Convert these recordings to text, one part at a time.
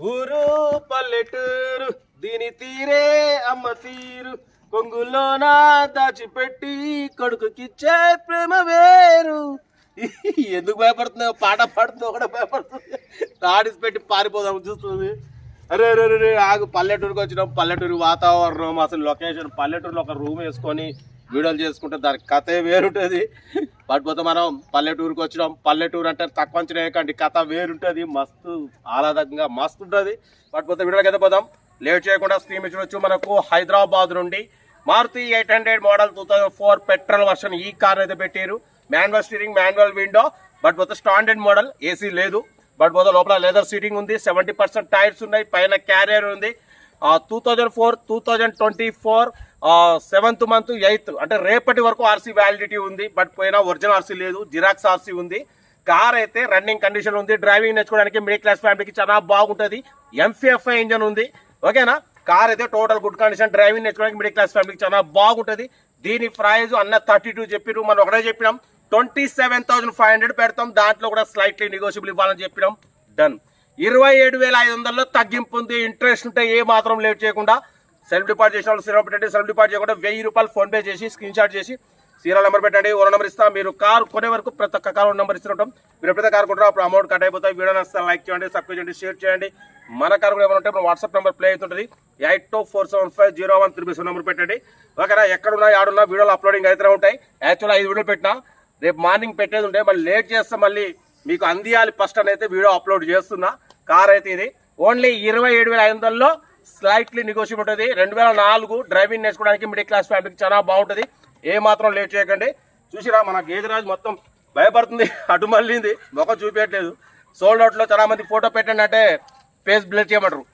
ఊరు పల్లెటూరు దీని తీరే అమ్మ తీరు. కొంగులోన దాచిపెట్టి కొడుకుకిచ్చే ప్రేమ వేరు. ఎందుకు భయపడుతున్నావు? పాట పాడుతున్నావు కూడా భయపడుతుంది ఆడిసి పెట్టి పారిపోదాం చూస్తుంది. అరే అరే అరే, ఆగు పల్లెటూరుకి వచ్చినాం పల్లెటూరు వాతావరణం అసలు లొకేషన్ పల్లెటూరులో ఒక రూమ్ వేసుకొని వీడియోలు చేసుకుంటే దానికి కథే వేరుంటుంది. పడిపోతే మనం పల్లెటూరుకి వచ్చినాం పల్లెటూరు అంటే తక్కువ అంచనా వేయకండి కథ వేరుంటుంది మస్తు ఆహ్లాదకంగా మస్తు ఉంటుంది. పడిపోతే వీడియోకి అయితే పోదాం. లేట్ చేయకుండా స్క్రీన్ చూడొచ్చు మనకు హైదరాబాద్ నుండి Maruti eight hundred model two thousand four petrol version ఈ కార్ అయితే పెట్టారు. Manual steering manual window but పోతే స్టాండర్డ్ మోడల్ ఏసీ లేదు. బట్ పోతే లోపల లెదర్ సీటింగ్ ఉంది. సెవెంటీ పర్సెంట్ టైర్స్ ఉన్నాయి. పైన క్యారియర్ ఉంది. Two thousand four two thousand twenty four seventh month eighth అంటే రేపటి వరకు ఆర్సీ వ్యాలిడిటీ ఉంది. బట్ పోయినా ఒరిజినల్ ఆర్సీ లేదు. జిరాక్స్ ఆర్సీ ఉంది. కార్ అయితే రన్నింగ్ కండిషన్ ఉంది. డ్రైవింగ్ నేర్చుకోవడానికి మిడిల్ క్లాస్ ఫ్యామిలీకి చాలా బాగుంటుంది. ఎంఫీఎఫ్ఐ ఇంజన్ ఉంది. ఓకేనా కార్ అయితే టోటల్ గుడ్ కండిషన్ డ్రైవింగ్ నేర్చుకోవడానికి మిడిల్ క్లాస్ ఫ్యామిలీకి చాలా బాగుంటుంది. దీని ప్రైజ్ అన్న థర్టీ టూ చెప్పిరు మనం ఒకటే చెప్పినాం. Twenty seven thousand five hundred పెడతాం. దాంట్లో కూడా స్లైట్లీ నెగోషియబుల్ ఇవ్వాలని చెప్పినాం. డన్ ఇరవై ఏడు వేల ఐదు వందల్లో తగ్గింపు ఉంది. ఇంట్రెస్ట్ ఉంటే ఏ మాత్రం లేట్ చేయకుండా సెల్ఫ్ డిపాజిట్ చేసిన వాళ్ళు సీరియల్ పెట్టండి. సెల్ఫ్ డిపాజిట్ చేయకుండా వెయ్యి రూపాయలు ఫోన్ పే చేసి స్క్రీన్ షాట్ చేసి సీరియల్ నెంబర్ పెట్టండి. ఓనర్ నెంబర్ ఇస్తాం. మీరు కార్ కొనే వరకు ప్రతి ఒక్క కార్ నెంబర్ ఇస్తుంటాం మీరు ఎప్పుడైతే కార్ కొంటారో అప్పుడు అమౌంట్ కట్ అయిపోతాయి. వీడియో నచ్చితే లైక్ చేయండి సబ్స్క్రైబ్ చేయండి షేర్ చేయండి. మన కార్ కూడా ఏమైనా ఉంటే మన వాట్సాప్ నెంబర్ ప్లే అవుతుంటుంది. Eight two four seven five zero one three seven number పెట్టండి. ఓకేనా? ఎక్కడున్నా ఆడున్నా వీడియోలు అప్లోడింగ్ అయితే ఉంటాయి. యాక్చువల్ ఐదు వీడియోలు పెట్టినా రేపు మార్నింగ్ పెట్టేది ఉంటే మళ్ళీ లేట్ చేస్తే మళ్ళీ మీకు అందియాలి ఫస్ట్ అని అయితే వీడియో అప్లోడ్ చేస్తున్నా. కార్ అయితే ఇది. ఓన్లీ ఇరవై ఏడు వేల ఐదు వందల్లో స్లైట్లీ నెగోషియబుల్ ఉంటుంది. రెండు వేల నాలుగు డ్రైవింగ్ నేర్చుకోవడానికి మిడిల్ క్లాస్ ఫ్యామిలీకి చాలా బాగుంటుంది. ఏ మాత్రం లేట్ చేయకండి. చూసిరా మన గేదిరాజు మొత్తం భయపడుతుంది అటు మళ్ళీంది. మొఖం చూపించట్లేదు సోల్డ్ అవుట్లో చాలా మంది ఫోటో పెట్టండి అంటే ఫేస్ బ్లర్ చేయమంటారు.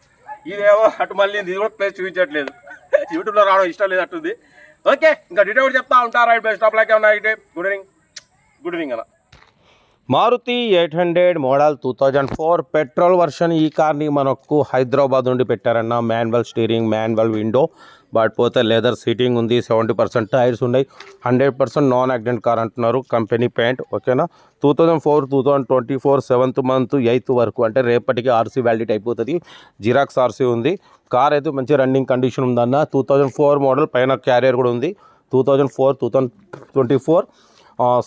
ఇదేమో అటు మళ్ళీంది ఇది కూడా ఫేస్ చూపించట్లేదు. యూట్యూబ్లో రావడం ఇష్టం లేదు అట్టుంది ఓకే ఇంకా డీటెయిల్ చెప్తా ఉంటారా రైట్ బెస్ట్ ఆఫ్ లైక్ ఉన్నాయి గుడ్ ఈవినింగ్ గుడ్ ఈవినింగ్ అన్న Maruti eight hundred model two thousand four petrol version ఈ కార్ని మనకు హైదరాబాద్ నుండి పెట్టారన్న. Manual steering manual window but పోతే లెదర్ సీటింగ్ ఉంది సెవెంటీ పర్సెంట్ టైర్స్ ఉన్నాయి. Hundred percent non accident car అంటున్నారు కంపెనీ పెయింట్ ఓకేనా? Two thousand four two thousand twenty four seventh month eighth వరకు అంటే రేపటికి ఆర్సీ వ్యాలిడేట్ అయిపోతుంది. జిరాక్స్ ఆర్సీ ఉంది. కార్ అయితే మంచి రన్నింగ్ కండిషన్ ఉందన్న. టూ థౌజండ్ ఫోర్ మోడల్ పైన క్యారియర్ కూడా ఉంది. Two thousand four two thousand twenty four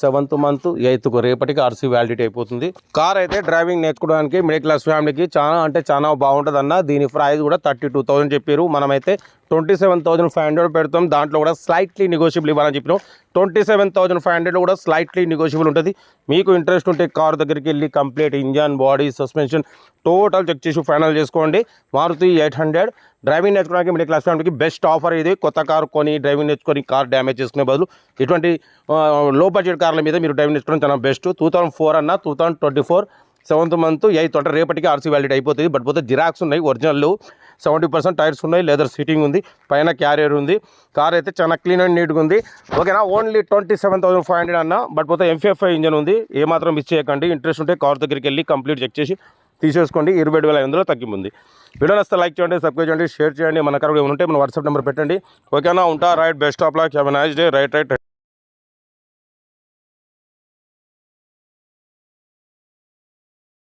seventh month ఎయిత్కు రేపటికి ఆర్సీ వ్యాలిడిటీ అయిపోతుంది. కార్ అయితే డ్రైవింగ్ నేర్చుకోవడానికి మిడిల్ క్లాస్ ఫ్యామిలీకి చాలా అంటే చాలా బాగుంటుంది అన్న దీని ప్రైస్ కూడా థర్టీ టూ థౌసండ్ చెప్పారు. మనమైతే twenty seven thousand five hundred పెడతాం. దాంట్లో కూడా స్లైట్లీ నెగోషియబుల్ ఇవ్వాలని చెప్పినాం. Twenty seven thousand five hundred కూడా స్లైట్లీ నెగోషియబుల్ ఉంటుంది. మీకు ఇంట్రెస్ట్ ఉంటే కార్ దగ్గరికి వెళ్ళి complete engine body suspension total check చేసి ఫైనల్ చేసుకోండి. మారుతి ఎయిట్ హండ్రెడ్ డ్రైవింగ్ నేర్చుకోవడానికి మిడిల్ క్లాస్ ఫ్యామిలీకి బెస్ట్ ఆఫర్ ఇది. కొత్త కార్ కొని డ్రైవింగ్ నేర్చుకొని కార్ డ్యామేజ్ చేసుకునే బదులు ఇటువంటి లో బడ్జెట్ కార్ల మీద మీరు డ్రైవింగ్ నేర్చుకోవడం చాలా బెస్ట్ టూ థౌసండ్ ఫోర్ అన్న two thousand twenty four seventh month eighth అంటే రేపటికి ఆర్సీ వ్యాలిడ్ అయిపోతుంది. బట్ పోతే జిరాక్స్ ఉన్నాయి ఒరిజినల్ సెవెంటీ పర్సెంట్ టైర్స్ ఉన్నాయి లెదర్ సీటింగ్ ఉంది పైన క్యారియర్ ఉంది. కార్ అయితే చాలా క్లీన్ అండ్ నీట్గా ఉంది. ఓకేనా only twenty seven thousand five hundred అన్న బట్ పోతే ఎంఫీఎఫ్ఐ ఇంజన్ ఉంది. ఏమాత్రం మిస్ చేయకండి. ఇంట్రెస్ట్ ఉంటే కార్ దగ్గరికి వెళ్ళి కంప్లీట్ చెక్ చేసి తీసేసుకోండి. ఇరవై ఏడు వేల ఐదు వందలు తగ్గింది వీడియో నస్తే లైక్ చేయండి సబ్స్క్రైబ్ చేయండి షేర్ చేయండి. మన కరెక్ట్ ఉంటే మన వాట్సాప్ నెంబర్ పెట్టండి. ఓకేనా ఉంటా right best of luck have nice day right right